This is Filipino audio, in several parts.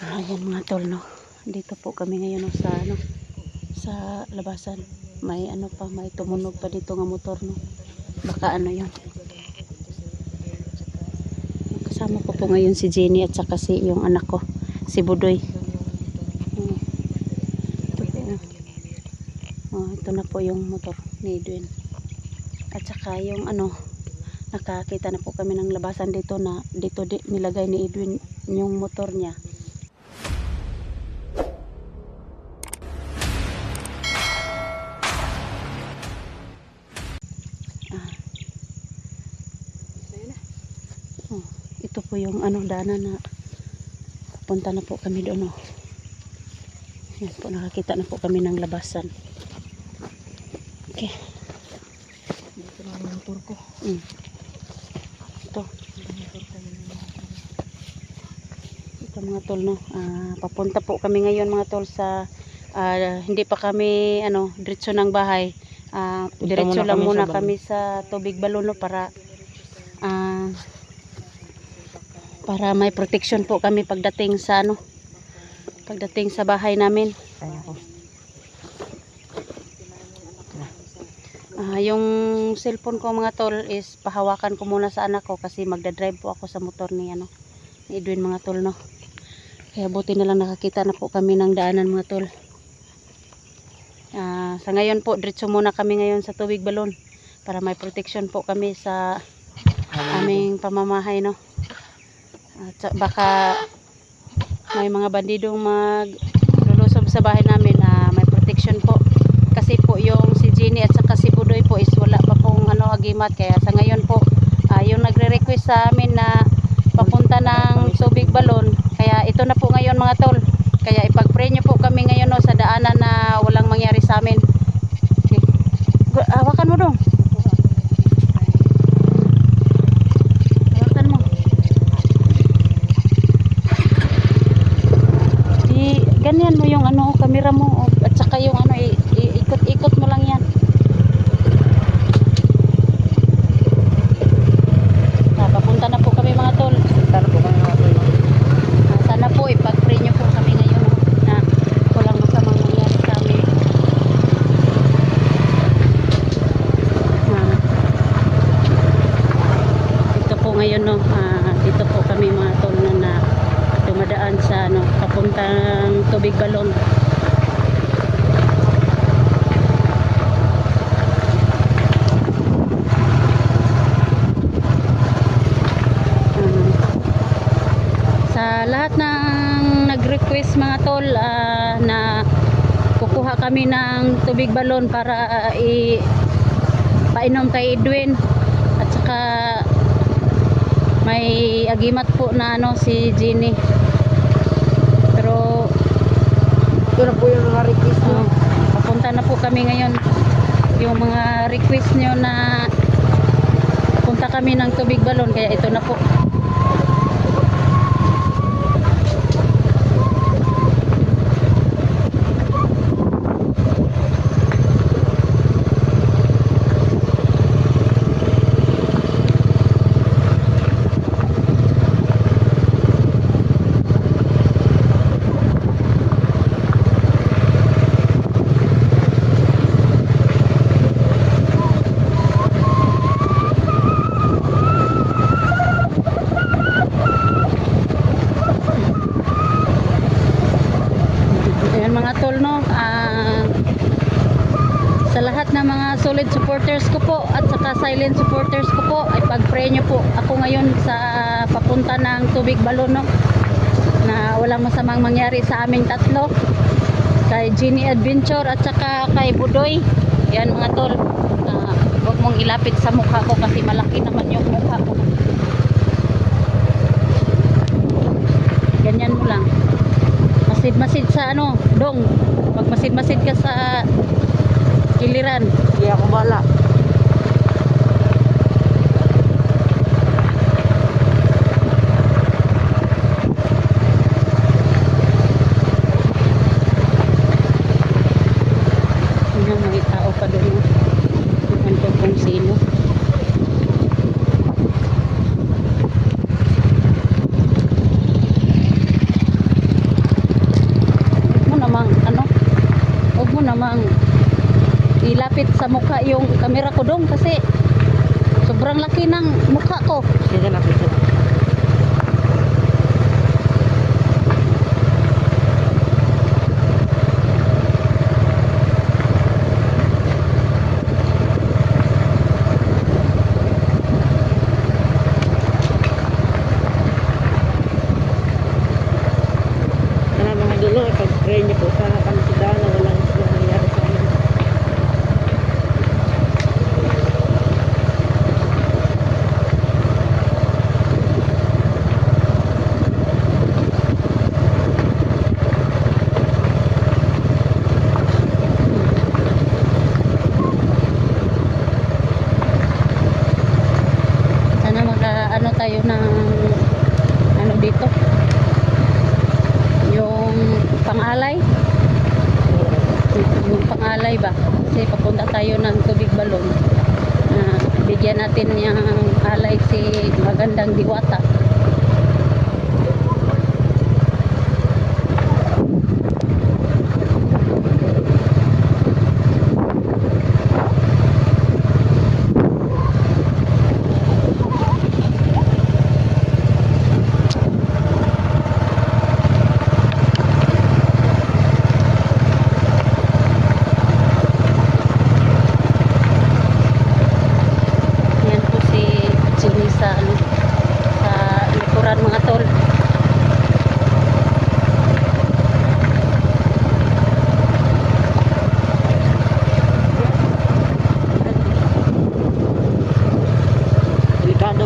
Ayan mga tol no. Dito po kami ngayon no, sa ano sa labasan. May ano pa, may tumunog pa dito nga motor no. Baka ano 'yon. Kasama ko po ngayon si Jenny at saka si yung anak ko, si Budoy. Ito. Oh, ito na po yung motor ni Edwin. At saka yung ano, nakakita na po kami ng labasan dito na dito di, nilagay ni Edwin yung motor niya. Po yung ano daanan na punta na po kami doon oh. Yan po nakakita na po kami ng labasan. Okay. Dito na yung motor ko. Mm. Ito. Ito mga tol no. Ah, papunta po kami ngayon mga tol sa ah, hindi pa kami ano diretso ng bahay. Ah, Punta diretso muna lang kami muna sa balon. kami sa tubig balon no para ah, para may protection po kami pagdating sa ano pagdating sa bahay namin. Ah, yung cellphone ko mga tol is pahawakan ko muna sa anak ko kasi magdadrive po ako sa motor ni ano ni Edwin mga tol no. Kaya buti na lang nakakita na po kami ng daanan mga tol. Ah, sa ngayon po diretso muna kami ngayon sa tubig balon para may protection po kami sa aming pamamahay no. At baka may mga bandidong mag lulusob sa bahay namin na may protection po. Kasi po yung si Jenny at saka si Budoy po is wala pa pong ano agimat. Kaya sa ngayon po ah, yung nagre-request sa amin na papunta ng tubig balon. Kaya ito na po ngayon mga tol. Kaya ipag-pray nyo po kami ngayon no, sa daanan na walang mangyari sa amin. Okay. Hawakan mo dong hawakan mo Ganyan mo yung ano, camera mo oh, at saka yung ano, i- i- ikot-ikot mo lang yan. Ah, papunta na po kami mga tol. Tara po kami mga tol. Ah, sana po ipag-pray nyo po kami ngayon oh, na walang masamang mangyari sa amin. Ah, dito po ngayon no, ah, dito po kami mga tol na, na dumadaan sa ano, papuntang tubig balon. Ah, sa lahat ng mga tol ah, na kukuha kami ng tubig balon para ah, i painom kay Edwin. At saka may agimat po na ano si Jenny pero Ito na po yung mga request uh, papunta na po kami ngayon. Yung mga request nyo na punta kami ng tubig balon kaya ito na po Ayan mga tol no. Ah, sa lahat ng mga solid supporters ko po at saka silent supporters ko po ay pag-pray nyo po ako ngayon sa papunta ng tubig balon no. Na walang masamang mangyari sa aming tatlo. Kay Genie Adventure at saka kay Budoy. Yan mga tol. Ah, huwag mong ilapit sa mukha ko kasi malaki naman yung mukha ko. Ganyan mo lang masid-masid sa ano, dong. Pag masid-masid ka sa kiliran. Hindi ako bala.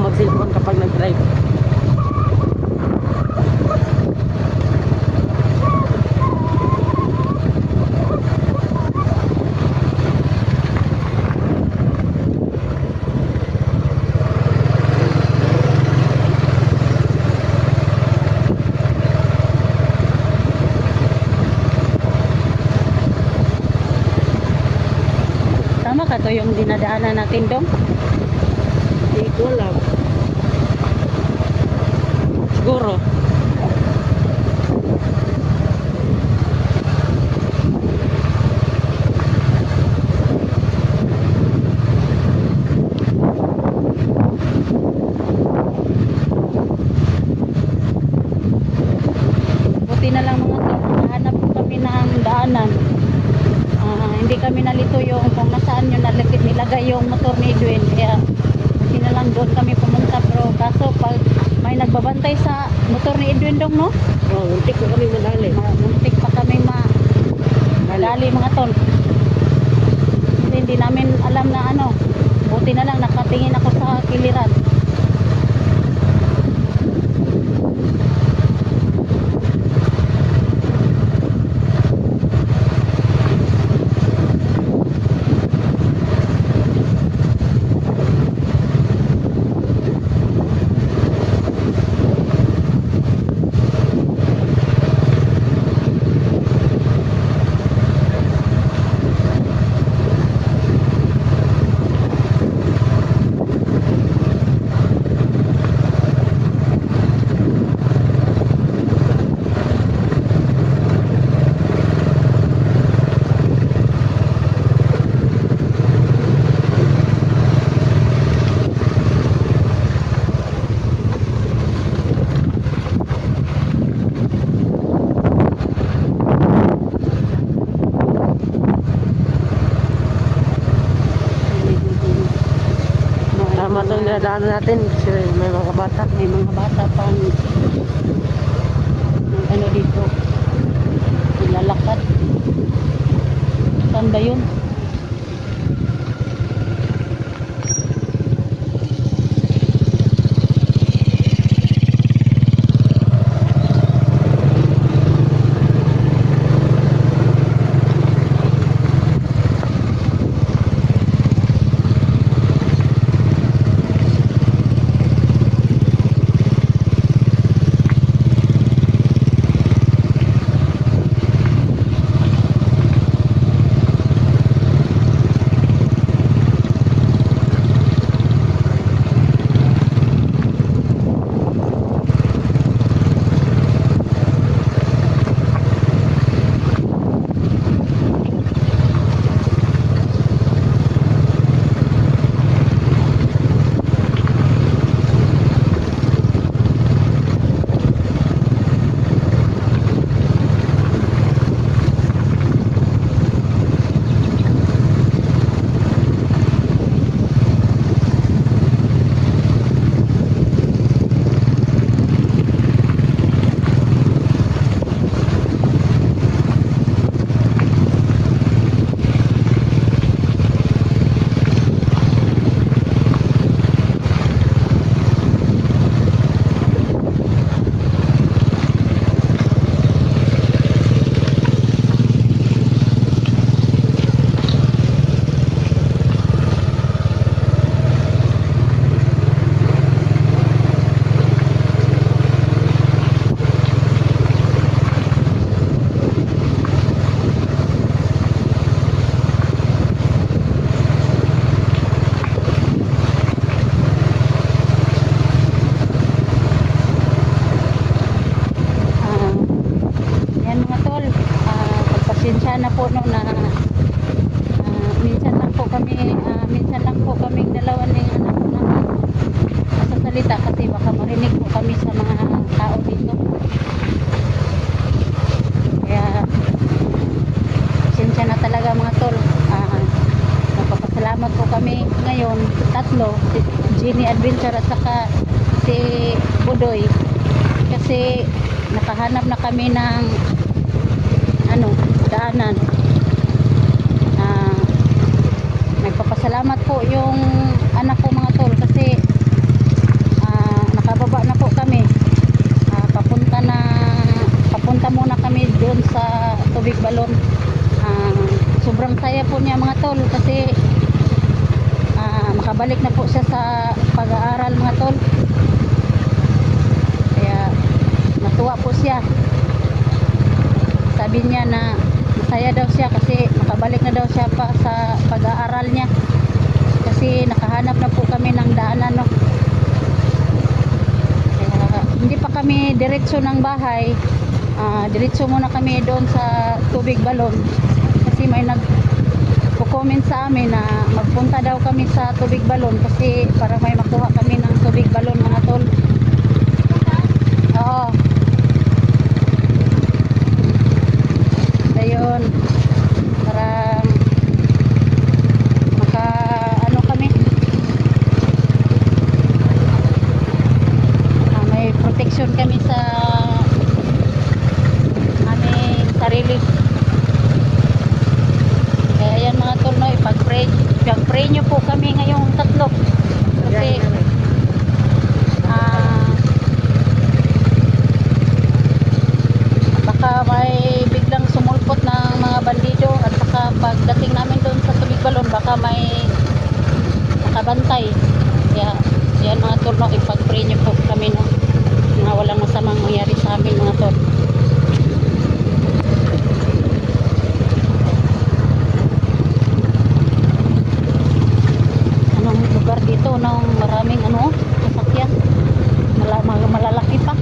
akong mag-cellphone kapag nag-drive. Tama ka to yung dinadaanan natin dong? hindi namin alam na ano. Buti na lang nakatingin ako sa kiliran. ano natin, may mga bata, may mga bata pang ano dito, nilalakad. Saan ba yun? Nagpapasalamat po kami ngayon tatlo si Jenny Adventure at saka si Budoy. Kasi nakahanap na kami ng ano daanan. Ah nagpapasalamat po yung anak ko mga tol kasi ah, nakababa na po kami. Ah, papunta na papunta muna kami doon sa tubig balon. Ah, sobrang saya po niya mga tol kasi makabalik na po siya sa pag-aaral mga tol. Kaya natuwa po siya. Sabi niya na masaya daw siya kasi makabalik na daw siya pa sa pag-aaral niya. Kasi nakahanap na po kami ng daanan no? Kaya hindi pa kami diretso ng bahay. Ah, diretso muna kami doon sa tubig balon. Kasi may nag comment sa amin na magpunta daw kami sa tubig balon kasi para may makuha kami ng tubig balon mga tol oo ayun para maka ano kami ah, may protection kami sa aming sarili kaya yan mga tol no ipag-pray ipag-pray nyo po kami ngayong tatlo kasi Yan namin. ah baka may biglang sumulpot ng mga bandido at saka pagdating namin doon sa tubig balon baka may nakabantay. Kaya yan mga tol no ipag-pray nyo po kami no na walang masamang mangyari sa amin mga tol anong lugar dito nung maraming ano sasakyan Mala, mal- malalaki pa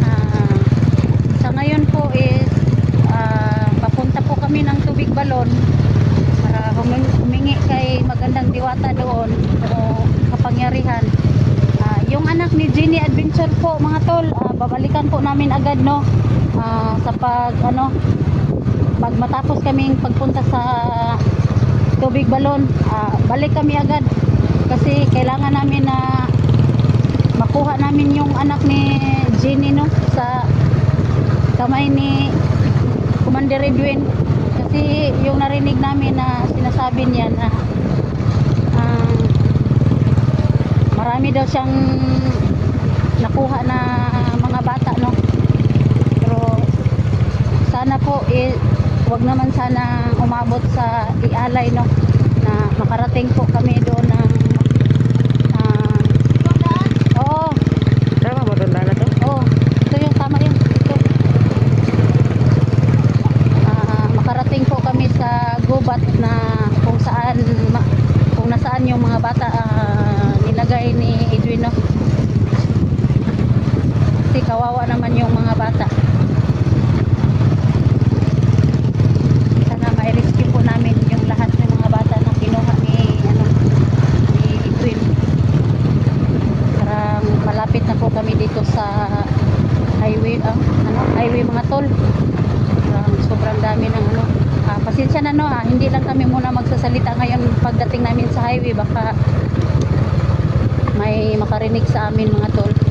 Ah, sa ngayon po is ah, papunta po kami ng tubig balon para humingi, humingi kay magandang diwata doon o kapangyarihan Ah, yung anak ni Jenny Adventure po mga tol ah, babalikan po namin agad no? Ah, sa pag ano pag matapos kaming pagpunta sa tubig balon ah, balik kami agad. Kasi kailangan namin na makuha namin yung anak ni Jenny no? Sa kamay ni Commander Edwin. Kasi yung narinig namin na sinasabi niya na ah, marami daw siyang nakuha na mga bata no pero sana po eh, wag naman sana umabot sa ialay no na makarating po kami doon ng ah, oo Tama ba itong daan na to? Oo, ito yung tama yun. Ito. Ah, makarating po kami sa gubat na kung saan ma- kung nasaan yung mga bata ah, nilagay ni Edwin no. Kasi kawawa naman yung mga bata. Sana ma-rescue po namin yung lahat ng mga bata na kinuha ni ano ni Edwin. Parang malapit na po kami dito sa ah, ano, highway mga tol. Parang sobrang dami ng ano. Ah, pasensya na no, ah, hindi lang kami muna magsasalita ngayon pagdating namin sa highway baka may makarinig sa amin mga tol.